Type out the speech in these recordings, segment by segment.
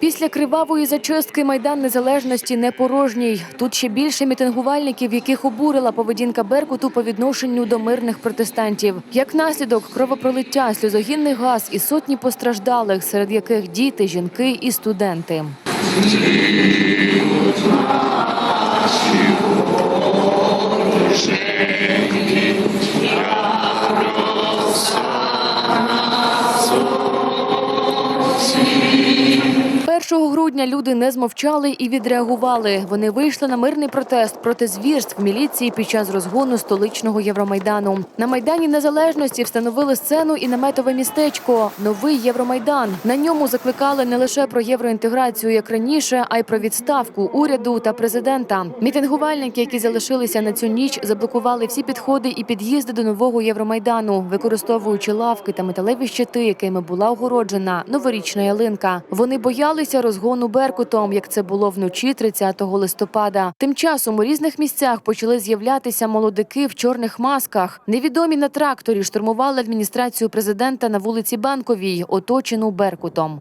Після кривавої зачистки майдан незалежності не порожній. Тут ще більше мітингувальників, яких обурила поведінка Беркуту по відношенню до мирних протестантів. Як наслідок кровопролиття, сльозогінний газ і сотні постраждалих, серед яких діти, жінки і студенти. Першого грудня люди не змовчали і відреагували. Вони вийшли на мирний протест проти звірств міліції під час розгону столичного Євромайдану. На майдані незалежності встановили сцену і наметове містечко Новий Євромайдан. На ньому закликали не лише про євроінтеграцію, як раніше, а й про відставку уряду та президента. Мітингувальники, які залишилися на цю ніч, заблокували всі підходи і під'їзди до нового Євромайдану, використовуючи лавки та металеві щити, якими була огороджена новорічна ялинка. Вони боялися розгону Беркутом, як це було вночі 30 листопада. Тим часом у різних місцях почали з'являтися молодики в чорних масках. Невідомі на тракторі штурмували адміністрацію президента на вулиці Банковій, оточену Беркутом.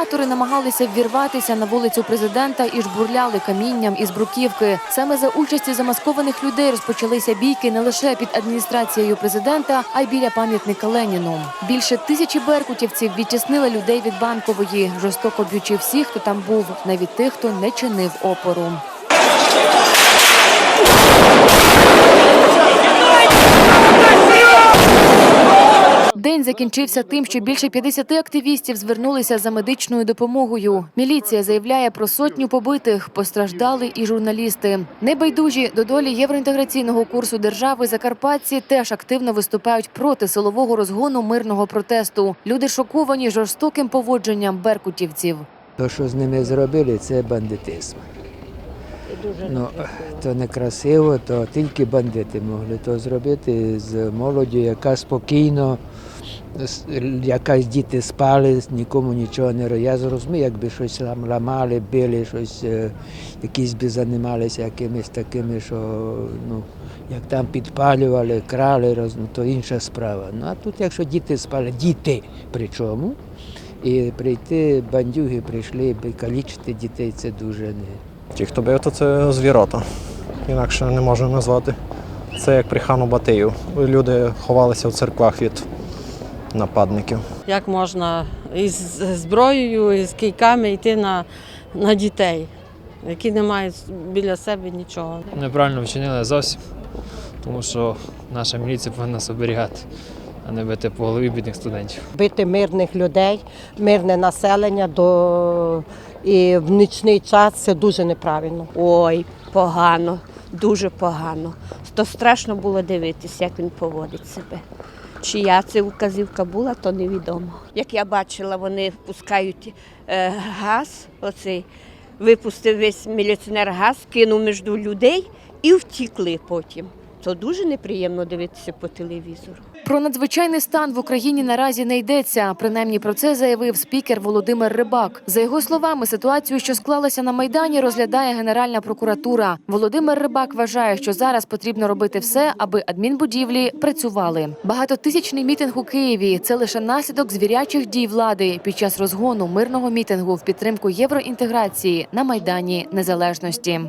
Провокатори намагалися ввірватися на вулицю президента і жбурляли камінням із бруківки. Саме за участі замаскованих людей розпочалися бійки не лише під адміністрацією президента, а й біля пам'ятника Леніну. Більше тисячі беркутівців відтіснили людей від банкової, жорстоко б'ючи всіх, хто там був, навіть тих, хто не чинив опору. День закінчився тим, що більше 50 активістів звернулися за медичною допомогою. Міліція заявляє про сотню побитих, постраждали і журналісти. Небайдужі до долі євроінтеграційного курсу держави Закарпатці теж активно виступають проти силового розгону мирного протесту. Люди шоковані жорстоким поводженням беркутівців. То, що з ними зробили, це бандитизм. Ну, то не красиво, то тільки бандити могли то зробити з молоддю, яка спокійно, якась діти спали, нікому нічого не робили. Я зрозумів, якби щось там ламали, били, щось, е, якісь би займалися якимись такими, що ну, як там підпалювали, крали, роз, ну, то інша справа. Ну а тут, якщо діти спали, діти причому, і прийти бандюги прийшли, калічити дітей, це дуже не. Ті, хто бив, то це звірота. Інакше не можна назвати. Це як при хану Батию. Люди ховалися в церквах від нападників. Як можна із зброєю, із кийками йти на, на дітей, які не мають біля себе нічого. неправильно вчинили зовсім, тому що наша міліція повинна нас оберігати, а не бити по голові бідних студентів. бити мирних людей, мирне населення до і в нічний час це дуже неправильно. Ой, погано, дуже погано. То страшно було дивитися, як він поводить себе. Чия це вказівка була, то невідомо. Як я бачила, вони впускають е, газ, оцей, випустив весь міліціонер газ, кинув між людей і втікли потім. То дуже неприємно дивитися по телевізору. Про надзвичайний стан в Україні наразі не йдеться. Принаймні про це заявив спікер Володимир Рибак. За його словами, ситуацію, що склалася на майдані, розглядає Генеральна прокуратура. Володимир Рибак вважає, що зараз потрібно робити все, аби адмінбудівлі працювали. Багатотисячний мітинг у Києві це лише наслідок звірячих дій влади під час розгону мирного мітингу в підтримку євроінтеграції на майдані незалежності.